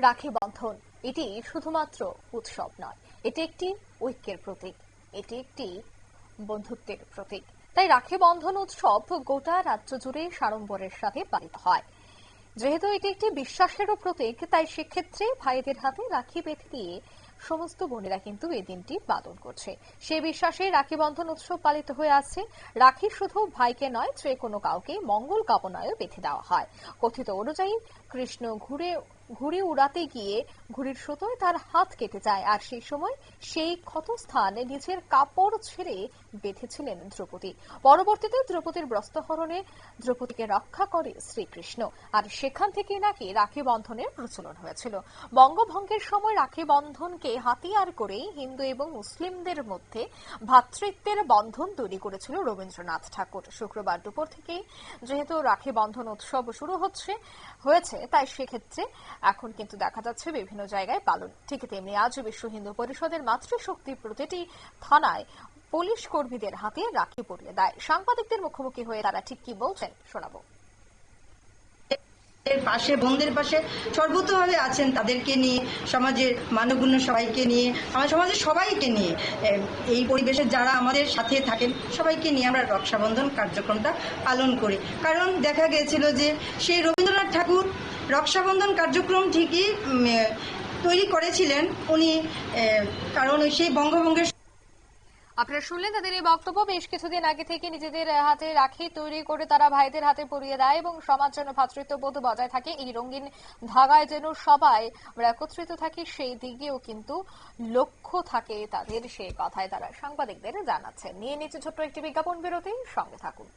রাখি বন্ধন। এটি শুধুমাত্র উৎসব নয়, এটি একটি ঐক্যের প্রতীক, এটি একটি বন্ধুত্বের প্রতীক। তাই রাখি বন্ধন উৎসব গোটা রাজ্য জুড়ে সাড়ম্বরের সাথে পালিত হয়। যেহেতু এটি একটি বিশ্বাসেরও প্রতীক, তাই সেক্ষেত্রে ভাইদের হাতে রাখি বেঁধে দিয়ে সমস্ত বোনেরা কিন্তু এই দিনটি পালন করছে। সেই বিশ্বাসে রাখি বন্ধন উৎসব পালিত হয়ে আসছে। রাখি শুধু ভাইকে নয়, যে কোনো কাউকে মঙ্গল কামনায়ও বেঁধে দেওয়া হয়। কথিত অনুযায়ী, কৃষ্ণ ঘুরে ঘুড়ি উড়াতে গিয়ে ঘুড়ির সুতোয় তার হাত কেটে যায়, আর সেই সময় সেই ক্ষতস্থানে নিজের কাপড় ছেড়ে বেঁধেছিলেন দ্রৌপদী। পরবর্তীতে দ্রৌপদীর ব্রস্তহরণে দ্রৌপদীকে রক্ষা করে শ্রীকৃষ্ণ, আর সেখান থেকে নাকি রাখি বন্ধনের প্রচলন হয়েছিল। বঙ্গভঙ্গের সময় রাখি বন্ধনকে হাতিয়ার করেই হিন্দু এবং মুসলিমদের মধ্যে ভ্রাতৃত্বের বন্ধন তৈরি করেছিল রবীন্দ্রনাথ ঠাকুর। শুক্রবার দুপুর থেকে যেহেতু রাখি বন্ধন উৎসব শুরু হচ্ছে, হয়েছে, তাই সেক্ষেত্রে এখন কিন্তু দেখা যাচ্ছে বিভিন্ন জায়গায় পালন। ঠিক তেমনি আজ বিশ্ব হিন্দু পরিষদের মাতৃশক্তি প্রতিটি থানায় পুলিশ কর্মীদের হাতে রাখি পরিয়ে দেয়। সাংবাদিকদের মুখোমুখি হয়ে তারা ঠিক কি বলছেন শোনাবো। পাশে বোনদের পাশে সর্বতভাবে আছেন তাদেরকে নিয়ে, সমাজের মানবগুণ্য সবাইকে নিয়ে, আমার সমাজের সবাইকে নিয়ে এই পরিবেশে যারা আমাদের সাথে থাকেন, সবাইকে নিয়ে আমরা রক্ষাবন্ধন কার্যক্রমটা পালন করি। কারণ দেখা গিয়েছিল যে সেই রবীন্দ্রনাথ ঠাকুর রক্ষাবন্ধন কার্যক্রম ঠিকই তৈরি করেছিলেন। উনি কারণ সেই বঙ্গভঙ্গের আপনারা শুনলেন তাদের এই বক্তব্য। বেশ কিছুদিন আগে থেকে নিজেদের হাতে রাখি তৈরি করে তারা ভাইদের হাতে পরিয়ে দেয় এবং সমাজ যেন ভ্রাতৃত্ববোধ বজায় থাকে। এই রঙিন ধাগায় যেন সবাই আমরা একত্রিত থাকি, সেই দিকেও কিন্তু লক্ষ্য থাকে তাদের। সেই কথায় তারা সাংবাদিকদের জানাচ্ছেন। নিয়ে নিচ্ছে ছোট্ট একটি বিজ্ঞাপন বিরতি। সঙ্গে থাকুন।